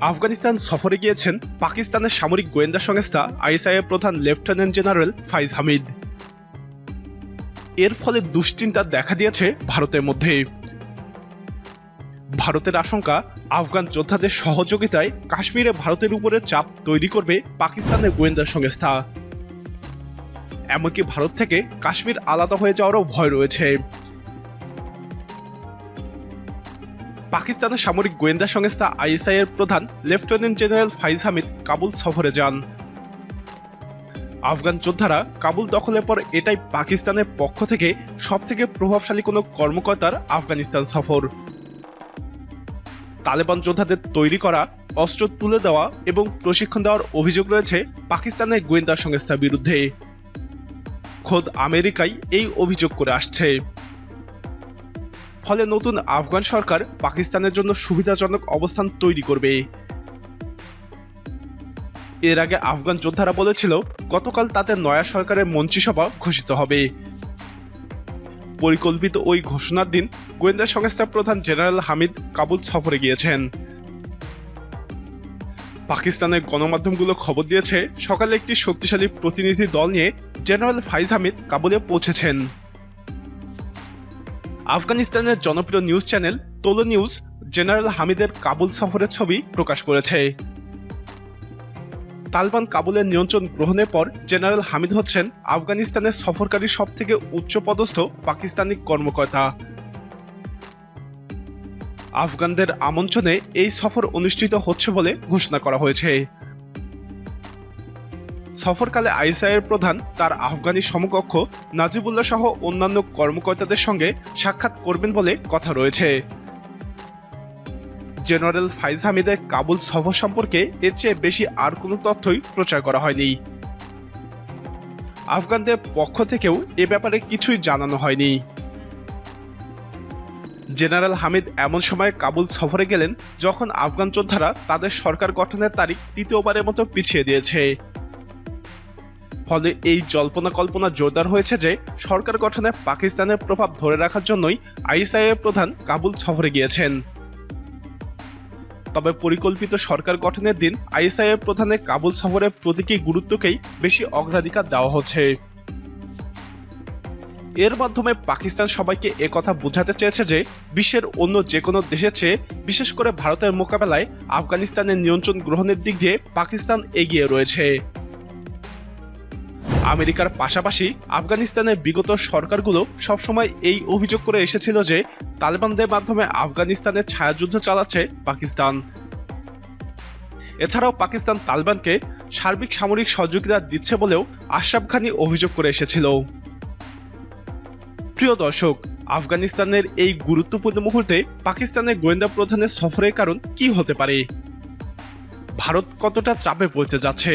আফগানিস্তান সফরে গিয়েছেন পাকিস্তানের সামরিক গোয়েন্দা সংস্থা আইএসআইয়ের প্রধান লেফটেন্যান্ট জেনারেল ফাইজ হামিদ। এর ফলে দুশ্চিন্তা দেখা দিয়েছে ভারতের মধ্যে। ভারতের আশঙ্কা, আফগান যোদ্ধাদের সহযোগিতায় কাশ্মীরে ভারতের উপরে চাপ তৈরি করবে পাকিস্তানের গোয়েন্দা সংস্থা। এমনকি ভারত থেকে কাশ্মীর আলাদা হয়ে যাওয়ারও ভয় রয়েছে। পাকিস্তানের সামরিক গোয়েন্দা সংস্থা আইএসআই এর প্রধান, লেফটেন্যান্ট জেনারেল ফাইজ হামিদ কাবুল সফরে যান। আফগান যোদ্ধারা কাবুল দখলের পর এটাই পাকিস্তানের পক্ষ থেকে সবথেকে প্রভাবশালী কোনো কর্মকর্তার আফগানিস্তান সফর। তালেবান যোদ্ধাদের তৈরি করা, অস্ত্র তুলে দেওয়া এবং প্রশিক্ষণ দেওয়ার অভিযোগ রয়েছে পাকিস্তানের গোয়েন্দা সংস্থার বিরুদ্ধে। খোদ আমেরিকাই এই অভিযোগ করে আসছে। ফলে নতুন আফগান সরকার পাকিস্তানের জন্য সুবিধাজনক অবস্থান তৈরি করবে। এর আগে আফগান যোদ্ধারা বলেছিল, গতকাল তাদের নয়া সরকারের মন্ত্রিসভা ঘোষিত হবে। পরিকল্পিত ওই ঘোষণার দিন গোয়েন্দা সংস্থার প্রধান জেনারেল হামিদ কাবুল সফরে গিয়েছেন। পাকিস্তানের গণমাধ্যমগুলো খবর দিয়েছে, সকালে একটি শক্তিশালী প্রতিনিধি দল নিয়ে জেনারেল ফাইজ হামিদ কাবুলে পৌঁছেছেন। আফগানিস্তানের জনপ্রিয় news channel Tolo news, general হামিদের কাবুল সফরের ছবি প্রকাশ করেছে। তালিবান কাবুলের নিয়ন্ত্রণ গ্রহণের পর জেনারেল হামিদ হচ্ছেন আফগানিস্তানের সফরকারী সব থেকে উচ্চপদস্থ পাকিস্তানি কর্মকর্তা। আফগানদের আমন্ত্রণে এই সফর অনুষ্ঠিত হচ্ছে বলে ঘোষণা করা হয়েছে। সফরকালে আইএসআইয়ের প্রধান তার আফগানি সমকক্ষ নাজিবুল্লাহ সহ অন্যান্য কর্মকর্তাদের সঙ্গে সাক্ষাৎ করবেন বলে কথা রয়েছে। জেনারেল ফাইজ হামিদের কাবুল সফর সম্পর্কে এর চেয়ে বেশি আর কোনো তথ্যই প্রচার করা হয়নি। আফগানদের পক্ষ থেকেও এ ব্যাপারে কিছুই জানানো হয়নি। জেনারেল হামিদ এমন সময় কাবুল সফরে গেলেন যখন আফগান যোদ্ধারা তাদের সরকার গঠনের তারিখ তৃতীয়বারের মতো পিছিয়ে দিয়েছে। ফলে এই জল্পনা কল্পনা জোরদার হয়েছে যে সরকার গঠনে পাকিস্তানের প্রভাব ধরে রাখার জন্যই আইএসআই এর প্রধান কাবুল সফরে গিয়েছেন। তবে পরিকল্পিত সরকার গঠনের দিন আইএসআই এর প্রধানের কাবুল সফরের প্রতীকী গুরুত্বকেই বেশি অগ্রাধিকার দেওয়া হচ্ছে। এর মাধ্যমে পাকিস্তান সবাইকে একথা বোঝাতে চেয়েছে যে বিশ্বের অন্য যে কোনো দেশের চেয়ে বিশেষ করে ভারতের মোকাবেলায় আফগানিস্তানের নিয়ন্ত্রণ গ্রহণের দিক দিয়ে পাকিস্তান এগিয়ে রয়েছে। আমেরিকার পাশাপাশি আফগানিস্তানের বিগত সরকারগুলো সবসময় এই অভিযোগ করে এসেছিল যে তালেবানদের মাধ্যমে আফগানিস্তানের ছায়াযুদ্ধ চালাচ্ছে পাকিস্তান। এছাড়াও পাকিস্তান তালেবানকে সার্বিক সামরিক সহযোগিতা দিচ্ছে বলেও আশরাফ খানি অভিযোগ করে এসেছিল। প্রিয় দর্শক, আফগানিস্তানের এই গুরুত্বপূর্ণ মুহূর্তে পাকিস্তানের গোয়েন্দা প্রধানের সফরের কারণ কি হতে পারে? ভারত কতটা চাপে পৌঁছে যাচ্ছে?